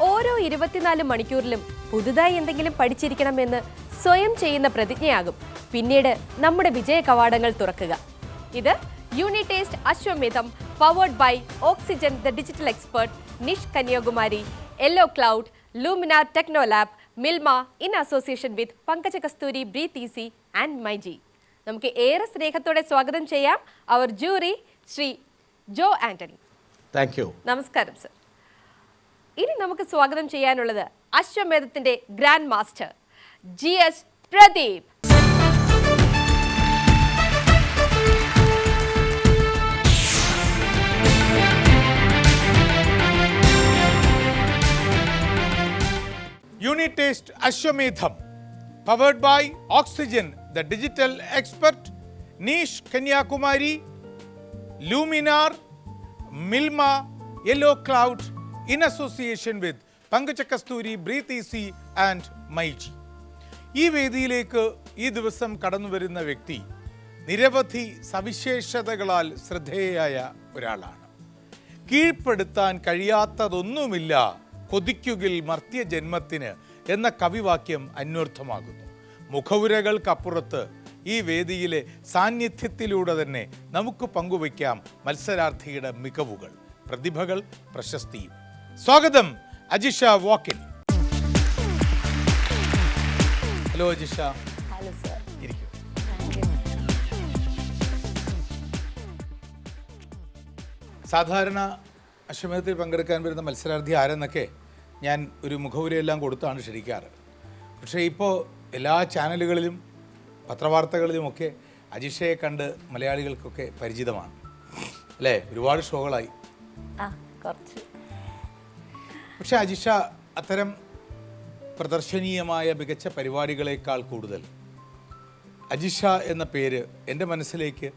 ഓരോ ഇരുപത്തിനാല് മണിക്കൂറിലും പുതുതായി എന്തെങ്കിലും പഠിച്ചിരിക്കണമെന്ന് സ്വയം ചെയ്യുന്ന പ്രതിജ്ഞയാകും. പിന്നീട് നമ്മുടെ വിജയ കവാടങ്ങൾ തുറക്കുക. ഇത് Unitaste Ashwamedham powered by oxygen the digital expert നിഷ് Kanyakumari yellow cloud Luminar techno lab Milma in association with Pankaja Kasthuri breathe easy and myG നമുക്ക് ഏറെ സ്നേഹത്തോടെ സ്വാഗതം ചെയ്യാം. Our jury Shri Jo Antony. Thank you നമസ്കാരം sir ഇനി നമുക്ക് സ്വാഗതം ചെയ്യാനുള്ളത് അശ്വമേധത്തിന്റെ grand master G S Pradeep Unitaste Ashwamedham powered by oxygen the digital expert niche Kanyakumari Luminar Milma yellow cloud in association with Pankaja Kasthuri breathe easy and myG ഈ വേദിയിലേക്ക് ഈ ദിവസം കടന്നു വരുന്ന വ്യക്തി നിരവധി സവിശേഷതകളാൽ ശ്രദ്ധേയയായ ഒരാളാണ്. കീഴ്പ്പെടുത്താൻ കഴിയാത്തതൊന്നുമില്ല കൊതിക്കുകിൽ മർത്യജന്മത്തിന് എന്ന കവിവാക്യം അന്വർത്ഥമാകുന്നു. മുഖവുരകൾക്കപ്പുറത്ത് ഈ വേദിയിലെ സാന്നിധ്യത്തിലൂടെ തന്നെ നമുക്ക് പങ്കുവയ്ക്കാം മത്സരാർത്ഥിയുടെ മികവുകൾ പ്രതിഭകൾ പ്രശസ്തിയും. സ്വാഗതം അജിഷ വാക്കിൻ. ഹലോ അജിഷ. ഇരിക്കൂ. സാധാരണ അശ്വമേധത്തിൽ പങ്കെടുക്കാൻ വരുന്ന മത്സരാർത്ഥി ആരെന്നൊക്കെ ഞാൻ ഒരു മുഖവുരയെല്ലാം കൊടുത്താണ് ക്ഷണിക്കാറ്. പക്ഷേ ഇപ്പോൾ എല്ലാ ചാനലുകളിലും പത്രവാർത്തകളിലുമൊക്കെ അജിഷയെ കണ്ട് മലയാളികൾക്കൊക്കെ പരിചിതമാണ്. അല്ലേ? ഒരുപാട് ഷോകളായി. പക്ഷെ അജിഷ അത്തരം പ്രദർശനീയമായ മികച്ച പരിപാടികളേക്കാൾ കൂടുതൽ. അജിഷ എന്ന പേര് എന്റെ മനസ്സിലേക്ക്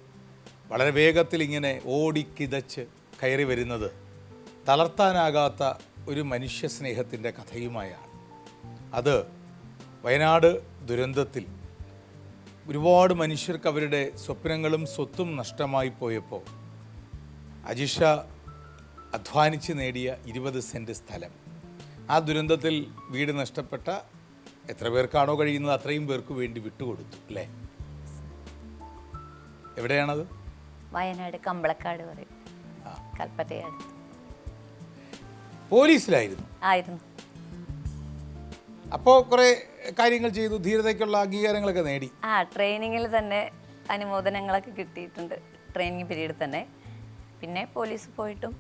വളരെ വേഗത്തിൽ ഇങ്ങനെ ഓടിക്കിതച്ച് കയറി വരുന്നത് തളർത്താനാകാത്ത ഒരു മനുഷ്യ സ്നേഹത്തിന്റെ കഥയുമായാണ്. അത് വയനാട് ദുരന്തത്തിൽ ഒരുപാട് മനുഷ്യർക്ക് അവരുടെ സ്വപ്നങ്ങളും സ്വത്തും നഷ്ടമായി പോയപ്പോൾ അജിഷ അധ്വാനിച്ച് നേടിയ ഇരുപത് സെന്റ് സ്ഥലം. ആ ദുരന്തത്തിൽ വീട് നഷ്ടപ്പെട്ട എത്ര പേർക്കാണോ കഴിയുന്നത് അത്രയും പേർക്ക് വേണ്ടി വിട്ടുകൊടുത്തു അല്ലേ? എവിടെയാണത്? വയനാട് കമ്പളക്കാട് പറയും. കൽപ്പറ്റയടുത്ത് പോലീസിലായിരുന്നു. ആയിരുന്നു. അപ്പോൾ കുറേ കാര്യങ്ങൾ ചെയ്തു ധീരതയ്ക്കുള്ള അംഗീകാരങ്ങളൊക്കെ നേടി. ആ ട്രെയിനിങ്ങിൽ തന്നെ അനുമോദനങ്ങളൊക്കെ കിട്ടിയിട്ടുണ്ട്. ട്രെയിനിങ് പീരീഡ് തന്നെ. പിന്നെ പോലീസ് പോയിട്ടും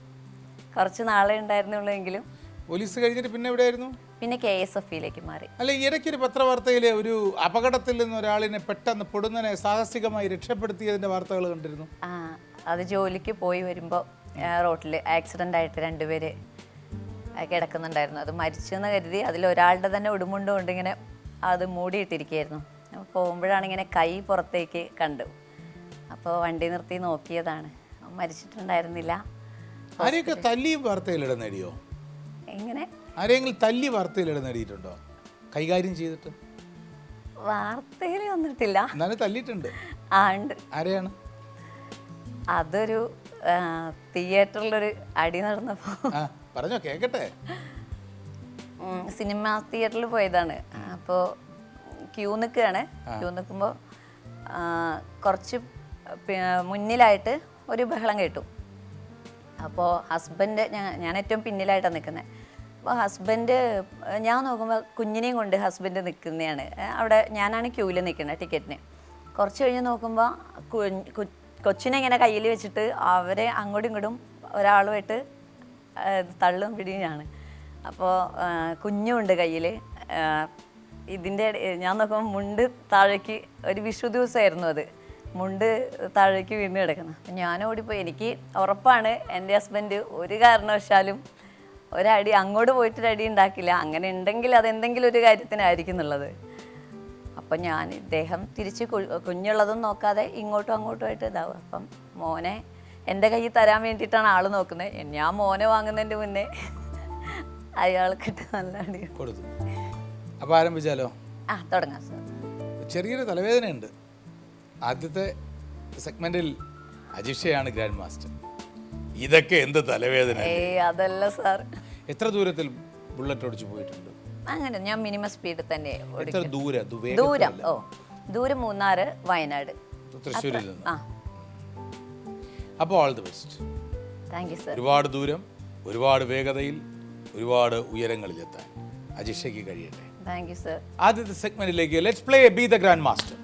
കുറച്ച് നാളെ ഉണ്ടായിരുന്നുള്ളൂ എങ്കിലും പോലീസ് കഴിഞ്ഞിട്ട് പിന്നെ എവിടെയായിരുന്നു? പിന്നെ കെ എസ് എഫ് ഇയിലേക്ക് മാറി. അല്ല ഇടയ്ക്ക് ഇടയ്ക്കൊരു പത്രവാർത്തയിൽ ഒരു അപകടത്തിൽ നിന്ന് ഒരാളിനെ പെട്ടെന്ന് പൊടുന്നനെ സാഹസികമായി രക്ഷപ്പെടുത്തിയതിന്റെ വാർത്തകൾ കണ്ടിരുന്നു. ആ അത് ജോലിക്ക് പോയി വരുമ്പോൾ റോട്ടിൽ ആക്സിഡന്റ് ആയിട്ട് രണ്ടുപേര് കിടക്കുന്നുണ്ടായിരുന്നു. അത് മരിച്ചെന്ന് കരുതി അതിൽ ഒരാളുടെ തന്നെ ഉടുമുണ്ട് കൊണ്ട് ഇങ്ങനെ അത് മൂടിയിട്ടിരിക്കുകയായിരുന്നു. അപ്പോൾ പോകുമ്പോഴാണ് ഇങ്ങനെ കൈ പുറത്തേക്ക് കണ്ടു. അപ്പോൾ വണ്ടി നിർത്തി നോക്കിയതാണ്. മരിച്ചിട്ടുണ്ടായിരുന്നില്ല. ആരെയൊക്കെ തല്ലി വാർത്തയിൽ ഇടം നേടിയോ? എങ്ങനെ? ആരെങ്കിലും തല്ലി വാർത്തയിൽ ഇടം നേടിയിട്ടുണ്ടോ? കൈകാര്യം ചെയ്തിട്ട്? വാർത്തയിൽ വന്നിട്ടില്ല. എന്നാലും തല്ലിയിട്ടുണ്ട്. ആ ഉണ്ട്. ആരെയാണ്? അതൊരു തിയേറ്ററിലൊരു അടി നടന്നപ്പോൾ പറഞ്ഞോ കേക്കട്ടെ. സിനിമ തിയേറ്ററിൽ പോയതാണ്. അപ്പോ ക്യൂ നിൽക്കുകയാണ് ക്യൂ നിൽക്കുമ്പോൾ കുറച്ച് മുന്നിലായിട്ട് ഒരു ബഹളം കേട്ടു. അപ്പോൾ ഹസ്ബൻഡ് ഞാൻ ഏറ്റവും പിന്നിലായിട്ടാണ് നിൽക്കുന്നത് അപ്പോൾ ഹസ്ബൻഡ് ഞാൻ നോക്കുമ്പോൾ കുഞ്ഞിനെയും കൊണ്ട് ഹസ്ബൻഡ് നിൽക്കുന്നതാണ് അവിടെ ഞാനാണ് ക്യൂവിൽ നിൽക്കുന്നത് ടിക്കറ്റിന്. കുറച്ച് കഴിഞ്ഞ് നോക്കുമ്പോൾ കൊച്ചിനെ ഇങ്ങനെ കയ്യിൽ വെച്ചിട്ട് അവരെ അങ്ങോട്ടും ഇങ്ങോട്ടും ഒരാളുമായിട്ട് തള്ളും പിടിയാണ് അപ്പോൾ കുഞ്ഞുണ്ട് കയ്യിൽ ഇതിന്റെ ഞാൻ നോക്കുമ്പോൾ മുണ്ട് താഴേക്ക് ഒരു വിഷു ദിവസമായിരുന്നു അത്. മുണ്ട് താഴേക്ക് വീണ് കിടക്കുന്നത് ഞാൻ ഓടിപ്പോയി. എനിക്ക് ഉറപ്പാണ് എന്റെ ഹസ്ബൻഡ് ഒരു കാരണവശാലും ഒരടി അങ്ങോട്ട് പോയിട്ട് അടി ഉണ്ടാക്കില്ല. അങ്ങനെ ഉണ്ടെങ്കിൽ അതെന്തെങ്കിലും ഒരു കാര്യത്തിനായിരിക്കും എന്നുള്ളത്. അപ്പം ഞാൻ ഇദ്ദേഹം തിരിച്ച് കുഞ്ഞുള്ളതും നോക്കാതെ ഇങ്ങോട്ടും അങ്ങോട്ടും ആയിട്ട് ഇതാവും. അപ്പം മോനെ എന്റെ കയ്യിൽ തരാൻ വേണ്ടിയിട്ടാണ് ആൾ നോക്കുന്നത്. ഞാൻ മോനെ വാങ്ങുന്നതിന്റെ മുന്നേ അയാൾക്കിട്ട് നല്ല അടി കൊടുത്തു. അപ്പോൾ ആരംഭിച്ചാലോ? ആ തുടങ്ങാം സാർ ചെറിയൊരു തലവേദനയുണ്ട്. ആദ്യത്തെ സെഗ്മെന്റിൽ അജിഷയാണ് ഗ്രാൻഡ് മാസ്റ്റർ ഇതൊക്കെ എന്ത് തലവേദന ഏയ് അതല്ല സാർ എത്ര ദൂരത്തിൽ ബുള്ളറ്റ് ഓടിച്ചു പോയിട്ടുണ്ട്? അങ്ങനെ ഞാൻ മിനിമം സ്പീഡിൽ തന്നെ എത്ര ദൂരം? ദൂരം ഓ ദൂരം മൂന്നാറ് വയനാട്. തൃശ്ശൂരിൽ നിന്ന്. ആ. അപ്പോൾ all the best thank you sir ഒരുപാട് ദൂരം ഒരുപാട് വേഗതയിൽ ഒരുപാട് ഉയരങ്ങളിലെത്താൻ. അജിഷയ്ക്ക് കഴിയട്ടെ. താങ്ക് യു സർ ആദ്യത്തെ സെഗ്മെന്റിലേക്ക് let's play be the grand master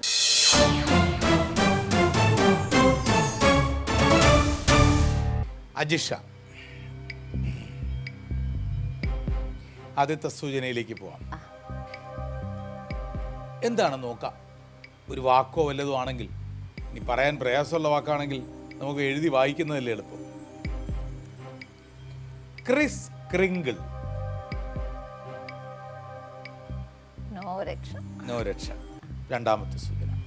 Ajisha. ആദ്യത്തെ സൂചനയിലേക്ക് പോവാം. എന്താണ് നോക്കാം? ഒരു വാക്കോ വല്ലതും ആണെങ്കിൽ ഇനി പറയാൻ പ്രയാസമുള്ള വാക്കാണെങ്കിൽ നമുക്ക് എഴുതി വായിക്കുന്നതല്ലേ എളുപ്പം. Chris crinkle. നോ രക്ഷ രണ്ടാമത്തെ സൂചന.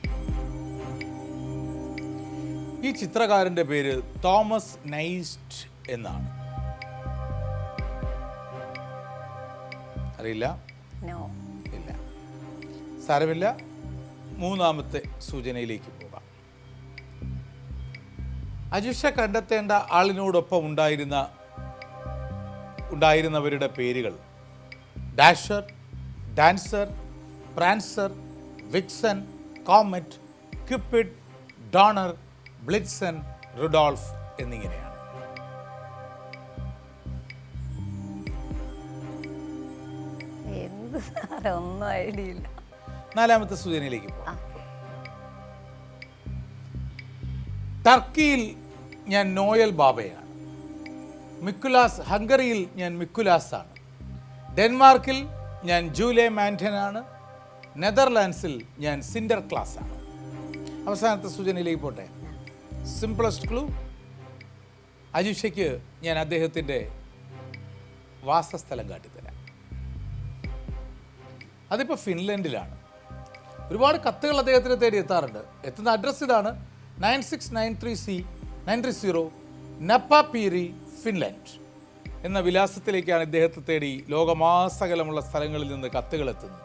ഈ ചിത്രകാരന്റെ പേര് തോമസ് നൈസ്റ്റ് എന്നാണ്. അറിയില്ല? ഇല്ല. സാരമില്ല. മൂന്നാമത്തെ സൂചനയിലേക്ക് പോകാം. അജുഷ കണ്ടെത്തേണ്ട ആളിനോടൊപ്പം ഉണ്ടായിരുന്ന ഉണ്ടായിരുന്നവരുടെ പേരുകൾ. Dasher Dancer Prancer Vixen Comet Cupid Donner Blitzen Rudolph എന്നിങ്ങനെയാണ്. എന്ത് സാറേ ഒന്നും ഐഡിയ ഇല്ല നാലാമത്തെ സൂചനയിലേക്ക് പോകാം. ടർക്കിയിൽ ഞാൻ നോയൽ ബാബയാണ്. മിക്കുലാസ് ഹംഗറിയിൽ ഞാൻ മിക്കുലാസ് ആണ് ഡെൻമാർക്കിൽ ഞാൻ ജൂലൈ മാന്റനാണ് നെതർലാൻഡ്സിൽ ഞാൻ സിൻഡർ ക്ലാസ് ആണ് അവസാനത്തെ സൂചനയിലേക്ക് പോട്ടെ. Simplest clue. അജുഷയ്ക്ക് ഞാൻ അദ്ദേഹത്തിന്റെ വാസസ്ഥലം കാട്ടിത്തരാം. അതിപ്പോൾ ഫിൻലൻഡിലാണ്. ഒരുപാട് കത്തുകൾ അദ്ദേഹത്തിന് തേടി എത്താറുണ്ട്. എത്തുന്ന അഡ്രസ്സ് ഇതാണ് nine six nine three C nine three zero Napapiiri Finland എന്ന വിലാസത്തിലേക്കാണ് ഇദ്ദേഹത്തെ തേടി ലോകമാസകലമുള്ള സ്ഥലങ്ങളിൽ നിന്ന് കത്തുകൾ എത്തുന്നത്.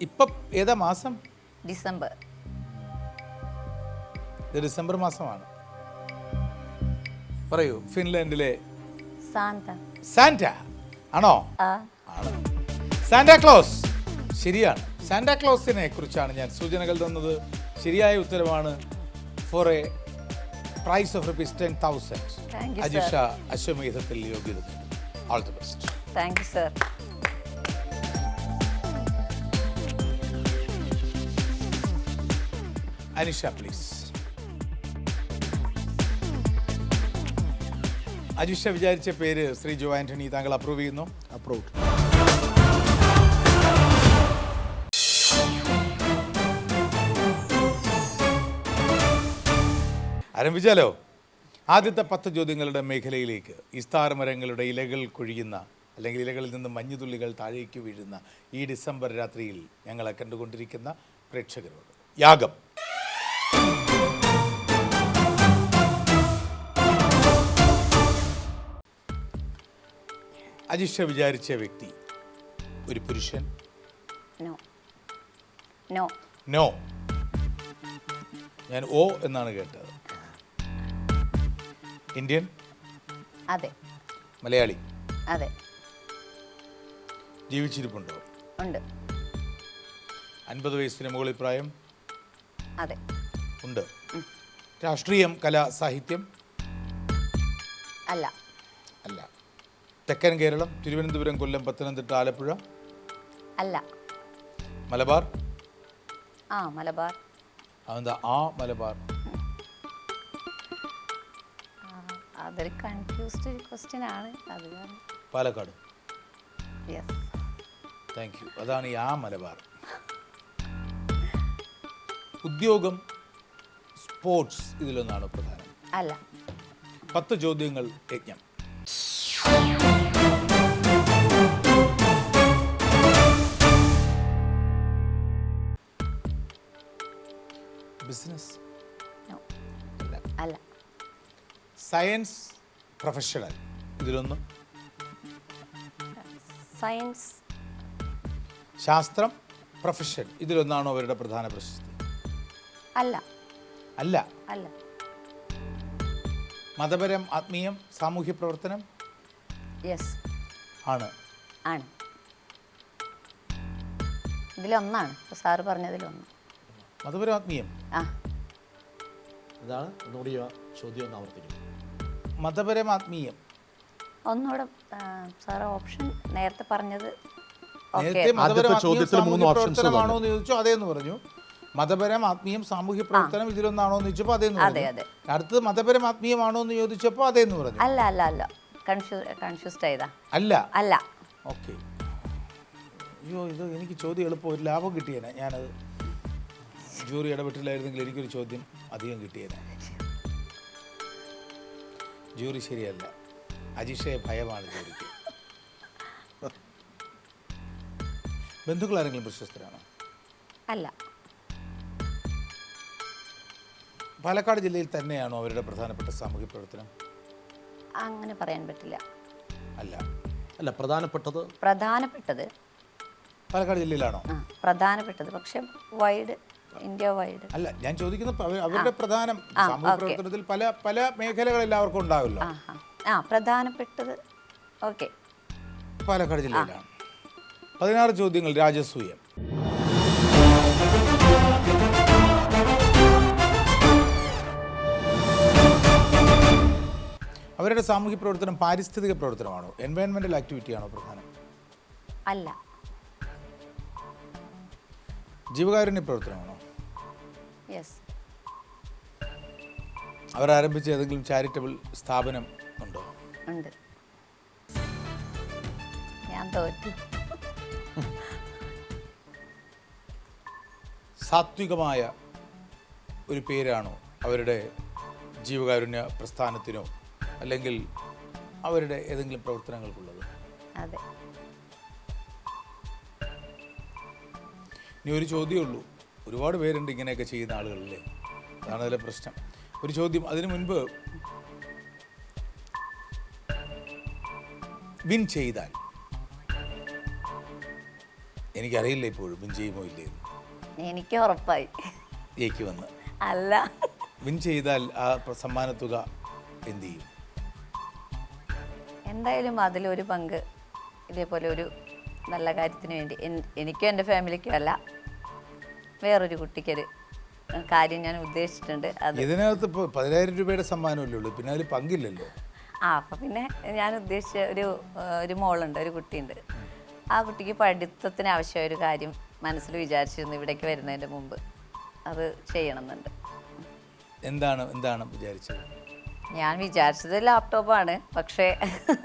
ഇപ്പം ഏതാ മാസം? ഡിസംബർ. ഇത് ഡിസംബർ മാസമാണ്. പറയൂ ഫിൻലാൻഡിലെ സാന്റ ആണോ? ആ. ക്ലോസ്. ശരിയാണ്. സാന്റ ക്ലോസിനെ കുറിച്ചാണ് ഞാൻ സൂചനകൾ തന്നത്. ശരിയായ ഉത്തരമാണ് for a prize of rupees ten thousand Thank you, sir. Ajisha അശ്വമേധത്തിൽ യോഗ്യത all the best thank you sir Anisha please Ajisha വിചാരിച്ച പേര് ശ്രീ ജോ ആന്റണി താങ്കൾ അപ്രൂവ് ചെയ്യുന്നു. അപ്രൂവ് ആരംഭിച്ചാലോ? ആദ്യത്തെ പത്ത് ചോദ്യങ്ങളുടെ മേഖലയിലേക്ക് ഇസ്താരമരങ്ങളുടെ ഇലകൾ കൊഴിയുന്ന അല്ലെങ്കിൽ ഇലകളിൽ നിന്ന് മഞ്ഞുതുള്ളികൾ താഴേക്ക് വീഴുന്ന ഈ ഡിസംബർ രാത്രിയിൽ ഞങ്ങളെ കണ്ടുകൊണ്ടിരിക്കുന്ന പ്രേക്ഷകരോട് യാഗം. അജിഷ വിചാരിച്ച വ്യക്തി ഒരു പുരുഷൻ? നോ നോ നോ ഞാൻ ഓ എന്നാണ് കേട്ടത്. ഇന്ത്യൻ? അതെ. മലയാളി? അതെ. ജീവിച്ചിരിപ്പുണ്ടോ? ഉണ്ട്. അൻപത് വയസ്സിന് മുകളിൽ പ്രായം അതെ. ഉണ്ട്. രാഷ്ട്രീയം കല സാഹിത്യം? അല്ല. അല്ല. തെക്കൻ കേരളം തിരുവനന്തപുരം കൊല്ലം പത്തനംതിട്ട ആലപ്പുഴ? അല്ല. മലബാർ? ആ മലബാർ. അതെന്താ ആ മലബാർ? അതൊരു കൺഫ്യൂസ്ഡ് ക്വസ്റ്റ്യൻ ആണ്. അത് പാലക്കാട്. യെസ് താങ്ക് യു അതാണ് ഈ ആ മലബാർ. ഉദ്യോഗം സ്പോർട്സ് ഇതിലൊന്നാണ് പ്രധാനം. അല്ല. പത്ത് ചോദ്യങ്ങൾ യജ്ഞം. Science professional. ഇതിലൊന്ന്. സയൻസ്. ശാസ്ത്രം പ്രൊഫഷൻ ഇതിലൊന്നാണോ അവരുടെ പ്രധാന പ്രശസ്തി? അല്ല. അല്ല. അല്ല. മതപരം ആത്മീയം സാമൂഹ്യ പ്രവർത്തനം? യെസ് ആണ്. ആണ്. ഇതിലൊന്നാണ്. സാറ് പറഞ്ഞതിലൊന്ന്. മതപരം ആത്മീയം? ആ. അതാണ് ഒന്നുകൂടി ചോദ്യം ഒന്ന് ആവർത്തിക്കും. മതപരം ആത്മീയം ഒന്നുകൂടെ സാർ ഓപ്ഷൻ നേരത്തെ പറഞ്ഞത് നേരത്തെ മതപരം ചോദ്യത്തിൽ മൂന്ന് പ്രവർത്തനമാണോ എന്ന് ചോദിച്ചു അതേന്ന് പറഞ്ഞു. മതപരം ആത്മീയം സാമൂഹ്യ പ്രവർത്തനം ഇതിലൊന്നാണോ എന്ന് ചോദിച്ചപ്പോൾ അതേന്ന് അതെ, പറഞ്ഞു. അതെ. അടുത്തത് മതപരം ആത്മീയമാണോ എന്ന് ചോദിച്ചപ്പോൾ അതേന്ന് പറഞ്ഞു. അല്ല അല്ല അല്ല. കൺഫ്യൂസ് കൺഫ്യൂസ്ഡ് ആയതാ. അല്ല. അല്ല. ഓക്കെ. അയ്യോ ഇത് എനിക്ക് ചോദ്യം എളുപ്പം ഒരു ലാഭം കിട്ടിയേനെ. ഞാനത് ജൂറി ഇടപെട്ടില്ലായിരുന്നെങ്കിൽ എനിക്കൊരു ചോദ്യം അധികം കിട്ടിയേനെ. ജൂറി ശരിയല്ല. അജിഷയെ ഭയമാണ് ജൂറിക്ക്. ബന്ധുക്കൾ ആരെങ്കിലും പ്രശസ്തരാണോ? അല്ല. പാലക്കാട് ജില്ലയിൽ തന്നെയാണോ അവരുടെ പ്രധാനപ്പെട്ട സാമൂഹ്യ പ്രവർത്തനം? അങ്ങനെ പറയാൻ പറ്റില്ല. അല്ല. അല്ല പ്രധാനപ്പെട്ടത്? പ്രധാനപ്പെട്ടത് പാലക്കാട് ജില്ലയിലാണോ? ആ പ്രധാനപ്പെട്ടത്. പക്ഷെ വൈഡ് ഇന്ത്യ വൈഡ്. അല്ല ഞാൻ ചോദിക്കുന്ന അവരുടെ പ്രധാനം സാമൂഹ്യ പ്രവർത്തനത്തിൽ പല പല മേഖലകൾ എല്ലാവർക്കും ഉണ്ടാവില്ല. ആ പ്രധാനപ്പെട്ടത് ഓക്കെ. പാലക്കാട് ജില്ലയിലാണ്. പതിനാറ് ചോദ്യങ്ങൾ രാജസൂയം. അവരുടെ സാമൂഹ്യ പ്രവർത്തനം പാരിസ്ഥിതിക പ്രവർത്തനമാണോ? എൻവയൺമെന്റൽ ആക്ടിവിറ്റി ആണോ പ്രധാനം? അല്ല. ജീവകാരുണ്യ പ്രവർത്തനമാണോ? യെസ് അവർ ആരംഭിച്ച ഏതെങ്കിലും ചാരിറ്റബിൾ സ്ഥാപനം ഉണ്ടോ? ഉണ്ട്. ഞാൻ തോറ്റു. സാത്വികമായ ഒരു പേരാണോ അവരുടെ ജീവകാരുണ്യ പ്രസ്ഥാനത്തിനോ അല്ലെങ്കിൽ അവരുടെ ഏതെങ്കിലും പ്രവർത്തനങ്ങൾക്കുള്ളത്? അതെ. ഇനി ഒരു ചോദ്യമേ ഉള്ളൂ. ഒരുപാട് പേരുണ്ട് ഇങ്ങനെയൊക്കെ ചെയ്യുന്ന ആളുകളല്ലേ അതാണ് അതിലെ പ്രശ്നം. ഒരു ചോദ്യം അതിനു മുൻപ് വിൻ ചെയ്താൽ? എനിക്കറിയില്ല ഇപ്പോഴും വിൻ ചെയ്യുമോ ഇല്ലേ എനിക്ക് ഉറപ്പായി. ജയിക്കുമെന്ന് അല്ല. വിൻ ചെയ്താൽ ആ സമ്മാന സമ്മാനത്തുക എന്ത് ചെയ്യും? എന്തായാലും അതിലൊരു പങ്ക് ഇതേപോലെ ഒരു നല്ല കാര്യത്തിന് വേണ്ടി. എനിക്കും എന്റെ ഫാമിലിക്കും അല്ല വേറൊരു കുട്ടിക്കൊരു കാര്യം ഞാൻ ഉദ്ദേശിച്ചിട്ടുണ്ട്. അത് ഇതിനകത്ത് ഇപ്പോൾ പതിനായിരം രൂപയുടെ സമ്മാനമല്ലേ ഉള്ളൂ? പിന്നെ അതിൽ പങ്കില്ലല്ലോ? ആ അപ്പം പിന്നെ ഞാൻ ഉദ്ദേശിച്ച ഒരു ഒരു മോളുണ്ട് ഒരു കുട്ടിയുണ്ട്. ആ കുട്ടിക്ക് പഠിത്തത്തിന് ആവശ്യമായ ഒരു കാര്യം മനസ്സിൽ വിചാരിച്ചിരുന്നു ഇവിടേക്ക് വരുന്നതിന്റെ മുമ്പ്. അത് ചെയ്യണമെന്നുണ്ട്. എന്താണ് എന്താണ് വിചാരിച്ചത്? ഞാൻ വിചാരിച്ചത് ലാപ്ടോപ്പാണ് പക്ഷേ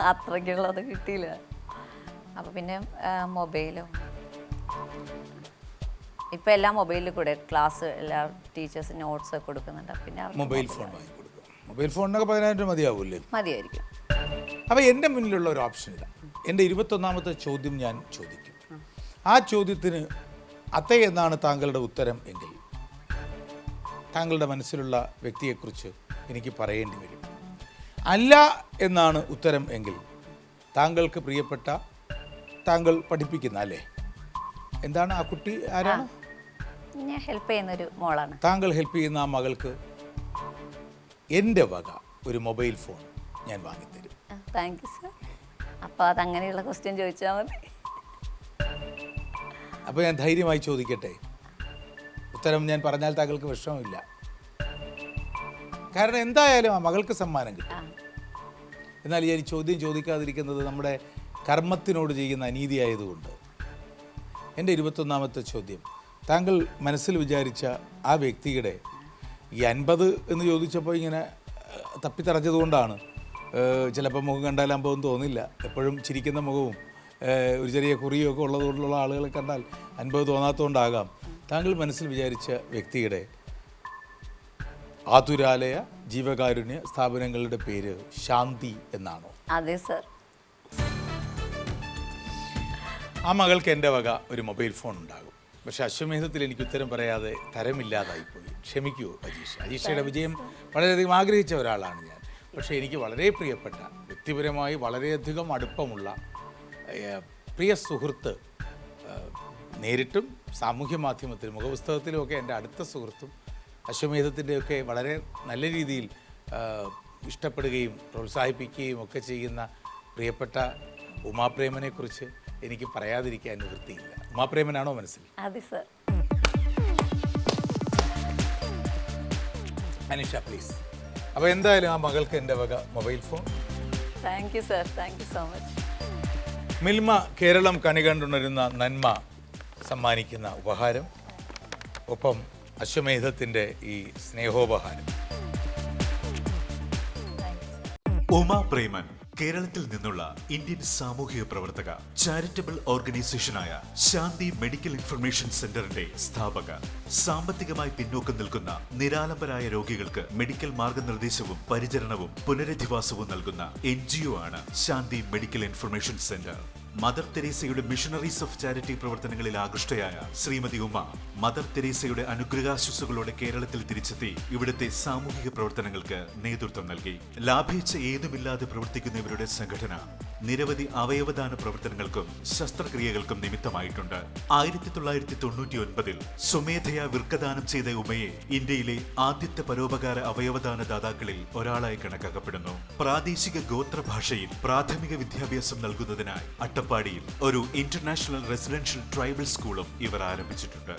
അത്രയ്ക്കുള്ളത് കിട്ടിയില്ല. അപ്പോൾ പിന്നെ മൊബൈലും. ഇപ്പം എല്ലാം മൊബൈലിൽ കൂടെ ക്ലാസ് എല്ലാ ടീച്ചേഴ്സ് നോട്ട്സ് ഒക്കെ കൊടുക്കുന്നുണ്ട്. പിന്നെ അവർക്ക് മൊബൈൽ ഫോൺ വാങ്ങിക്കൊടുക്കുക. മൊബൈൽ ഫോണിനൊക്കെ പതിനായിരം രൂപ മതിയാവൂല്ലേ? മതിയായിരിക്കും. അപ്പോൾ എന്റെ മുന്നിലുള്ള ഒരു ഓപ്ഷൻ ഇല്ല എന്റെ ഇരുപത്തൊന്നാമത്തെ ചോദ്യം ഞാൻ ചോദിക്കും. ആ ചോദ്യത്തിന് അത്തേ എന്നാണ് താങ്കളുടെ ഉത്തരം എങ്കിൽ? താങ്കളുടെ മനസ്സിലുള്ള വ്യക്തിയെക്കുറിച്ച് എനിക്ക് പറയേണ്ടി വരും. അല്ല എന്നാണ് ഉത്തരം എങ്കിൽ? താങ്കൾക്ക് പ്രിയപ്പെട്ട താങ്കൾ പഠിപ്പിക്കുന്ന അല്ലേ? എന്താണ് ആ കുട്ടി ആരാണ്? ഞാൻ ഹെൽപ്പ് ചെയ്യുന്നൊരു മോളാണ്. താങ്കൾ ഹെൽപ്പ് ചെയ്യുന്ന ആ മകൾക്ക് എന്റെ വക ഒരു മൊബൈൽ ഫോൺ ഞാൻ വാങ്ങിത്തരും. താങ്ക് യു സർ അപ്പോൾ അതങ്ങനെയുള്ള ക്വസ്റ്റ്യൻ ചോദിച്ചാൽ മതി. അപ്പോൾ ഞാൻ ധൈര്യമായി ചോദിക്കട്ടെ? ഉത്തരം ഞാൻ പറഞ്ഞാൽ താങ്കൾക്ക് വിഷമമില്ല. കാരണം എന്തായാലും ആ മകൾക്ക് സമ്മാനം കിട്ടും. എന്നാൽ ഈ ചോദ്യം ചോദിക്കാതിരിക്കുന്നത് നമ്മുടെ കർമ്മത്തിനോട് ചെയ്യുന്ന അനീതിയായതുകൊണ്ട്. എന്റെ ഇരുപത്തൊന്നാമത്തെ ചോദ്യം. താങ്കൾ മനസ്സിൽ വിചാരിച്ച ആ വ്യക്തിയുടെ ഈ അൻപത് എന്ന് ചോദിച്ചപ്പോൾ ഇങ്ങനെ തപ്പിത്തറഞ്ഞതുകൊണ്ടാണ് ചിലപ്പോൾ മുഖം കണ്ടാൽ അമ്പതും തോന്നില്ല. എപ്പോഴും ചിരിക്കുന്ന മുഖവും ഒരു ചെറിയ കുറിയൊക്കെ ഉള്ളതുകൊണ്ടുള്ള ആളുകളെ കണ്ടാൽ അൻപത് തോന്നാത്തതുകൊണ്ടാകാം. താങ്കൾ മനസ്സിൽ വിചാരിച്ച വ്യക്തിയുടെ ആതുരാലയ ജീവകാരുണ്യ സ്ഥാപനങ്ങളുടെ പേര് ശാന്തി എന്നാണോ? അതെ സർ. ആ മകൾക്ക് എന്റെ വക ഒരു മൊബൈൽ ഫോൺ ഉണ്ടാകും. പക്ഷെ അശ്വമേധത്തിൽ എനിക്ക് ഉത്തരം പറയാതെ തരമില്ലാതായിപ്പോയി ക്ഷമിക്കൂ അജീഷ്. അജീഷയുടെ വിജയം വളരെയധികം ആഗ്രഹിച്ച ഒരാളാണ് ഞാൻ. പക്ഷേ എനിക്ക് വളരെ പ്രിയപ്പെട്ട വ്യക്തിപരമായി വളരെയധികം അടുപ്പമുള്ള പ്രിയ സുഹൃത്ത് നേരിട്ടും സാമൂഹ്യ മാധ്യമത്തിലും മുഖപുസ്തകത്തിലുമൊക്കെ എന്റെ അടുത്ത സുഹൃത്തും അശ്വമേധത്തിന്റെയൊക്കെ വളരെ നല്ല രീതിയിൽ ഇഷ്ടപ്പെടുകയും പ്രോത്സാഹിപ്പിക്കുകയും ഒക്കെ ചെയ്യുന്ന പ്രിയപ്പെട്ട ഉമാപ്രേമനെക്കുറിച്ച് എനിക്ക് പറയാതിരിക്കാൻ നിവൃത്തിയില്ല. ഉമാപ്രേമനാണോ മനസ്സിൽ? അതെ സർ അനിഷ പ്ലീസ് അപ്പോൾ എന്തായാലും ആ മകൾക്ക് എന്റെ വക mobile phone. Thank you sir thank you so much Milma Keralam കണി കണ്ടുണരുന്ന നന്മ സമ്മാനിക്കുന്ന ഉപഹാരം. ഒപ്പം അശ്വമേധത്തിന്റെ ഈ സ്നേഹോപഹാരം. ഉമാ പ്രേമൻ കേരളത്തിൽ നിന്നുള്ള ഇന്ത്യൻ സാമൂഹിക പ്രവർത്തക ചാരിറ്റബിൾ ഓർഗനൈസേഷനായ ശാന്തി മെഡിക്കൽ ഇൻഫർമേഷൻ സെന്ററിന്റെ സ്ഥാപക സാമ്പത്തികമായി പിന്നോക്കം നിൽക്കുന്ന നിരാലംബരായ രോഗികൾക്ക് മെഡിക്കൽ മാർഗനിർദ്ദേശവും പരിചരണവും പുനരധിവാസവും നൽകുന്ന എൻ ആണ് Shanthi medical information centre. Mother തെരേസയുടെ missionaries of charity പ്രവർത്തനങ്ങളിൽ ആകൃഷ്ടയായ ശ്രീമതി ഉമ മദർ തെരേസയുടെ അനുഗ്രഹാശുസുകളോടെ കേരളത്തിൽ തിരിച്ചെത്തി ഇവിടുത്തെ സാമൂഹിക പ്രവർത്തനങ്ങൾക്ക് നേതൃത്വം നൽകി. ലാഭിച്ച ഏതുമില്ലാതെ പ്രവർത്തിക്കുന്ന ഇവരുടെ സംഘടന നിരവധി അവയവദാന പ്രവർത്തനങ്ങൾക്കും ശസ്ത്രക്രിയകൾക്കും നിമിത്തമായിട്ടുണ്ട്. ആയിരത്തി തൊള്ളായിരത്തി തൊണ്ണൂറ്റി ഒൻപതിൽ സ്വമേധയാ വൃക്കദാനം ചെയ്ത ഉമയെ ഇന്ത്യയിലെ ആദ്യത്തെ പരോപകാര അവയവദാന ദാതാക്കളിൽ ഒരാളായി കണക്കാക്കപ്പെടുന്നു. പ്രാദേശിക ഗോത്ര ഭാഷയിൽ പ്രാഥമിക വിദ്യാഭ്യാസം നൽകുന്നതിനായി അട്ടപ്പാടിയിൽ ഒരു ഇന്റർനാഷണൽ റെസിഡൻഷ്യൽ ട്രൈബൽ സ്കൂളും ഇവർ ആരംഭിച്ചിട്ടുണ്ട്.